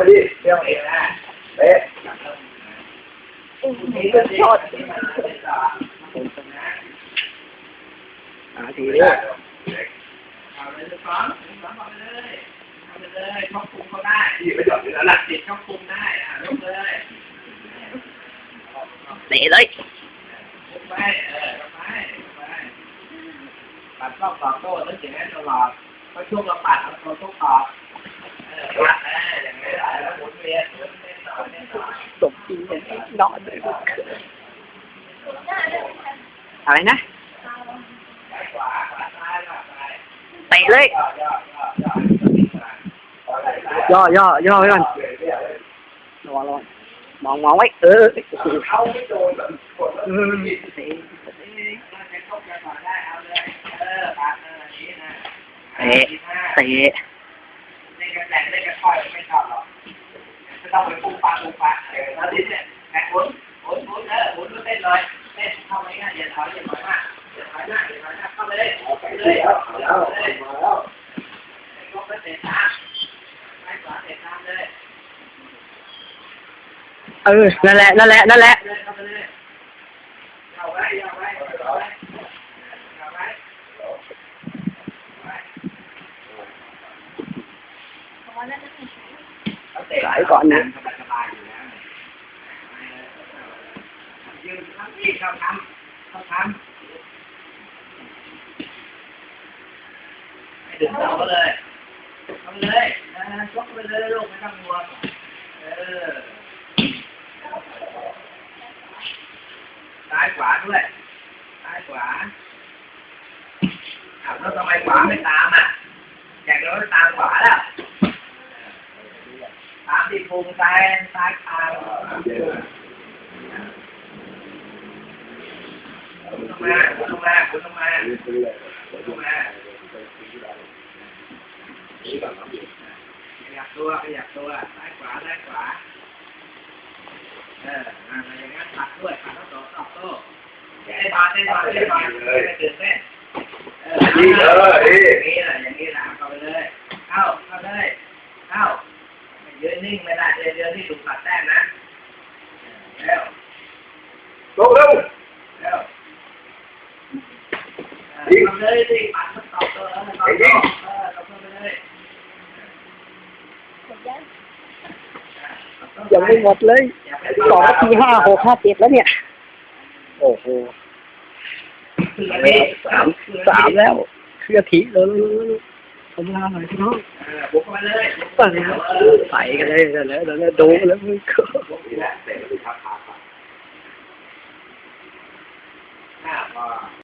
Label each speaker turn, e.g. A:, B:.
A: ไปดิเที่ยวเองนะเบ๊ะ
B: นี่ก็ชอดหาทีเลย
A: เอาเลยลูกน้องลูกน้องไปเลยเอาไปเลยควบคุมเขาได้ที่ไม่หย่อนอยู่แล้วล่ะติดควบคุมได้อะยกเลย
B: เตะเลย
A: ไปเออไปไปปัดรอบตอบโต้ต้องอย่างนั้ตลอดเพราะช่วงเราปัดเราต้องตอบเออ
B: สมจริงเลยนอนเลยอะไรนะเตะเลย
A: ย่อย่อย่อ
B: ไว้ก่อนระวังระวังมองมองไว้ เออ
A: เอ
B: อเตะ
A: เข้าไปก่ออ
B: ตีตะ
A: ต้องไปปุ๊บปาปุ๊บปาเออแล้วทีเนี่ยแข่งหมุนหมุนหมุนเออหมุนเต้นเลยเต้นเข้าไปง่ายอย่าถอยอย่าถอยมากอย่าถอยมากอย่าถอยมากเข้าไปเลยไปเลยเอาแล้วเลยมาแล้วยกไปเตะตามไม่ขวาเตะตามเลย
B: เออนั่นแหละนั่นแหละนั่นแหละ
A: เลยเข้าไปเลยเอาไว้เอาไว้เอาไว้เอาไว้
B: สายก่อนนะ
A: สบายยืนทำที่เขาทำเขาทำให้ดึงเสาเลยทำเลยนะยกไปเลยลูกไม่ต้องห่วงเออซ้ายขวาด้วยซ้ายขวาอ้าวแล้วทำไมขวาไม่ตามอะอยากจะไม่ตามข วาแล้วตามที่พุงซ้ายซ้ายคางคุณลงมาคุณลงมาคุณลงมาคุณลงมาขยับตัวขยับตัวซ้ายขวาซ้ายขวา เออมาอย่างนั้นปัดด้วยปัดแล้วต่อตอบโต้ไอ้บอลไอ้บอลไอ้บอลไม่ตื่นเต้นเออออย่างนี้แหละเข้าไปเลยเข้าเข้าเลยเข้า ยืนนิ่งไม่ได้เดินเดิ นที่ถูกตัดแต้มนะเร็ว
C: ลงเร็ว
A: เร็วทำเลยสิปัดมันตอบตัวแล้วมันตอบตัวเออตอบตัวไปเลย
B: ยังไม่หมดเลย
A: อย่าไป
B: สองนาทีห้าหกห้าเจ็ดแล้วเนี่ย โอ้โหสามสามแล้วเคลื่อนทีเลย ผมลาหน่อยพี่น้อง
A: เออบุกเข้ามาเลย
B: ใส่ใส่กันเลยแล้วแล้วแล้วดูแล้วมึงก็
C: นี่แหละเตะไปทับขา
A: หน้าพอ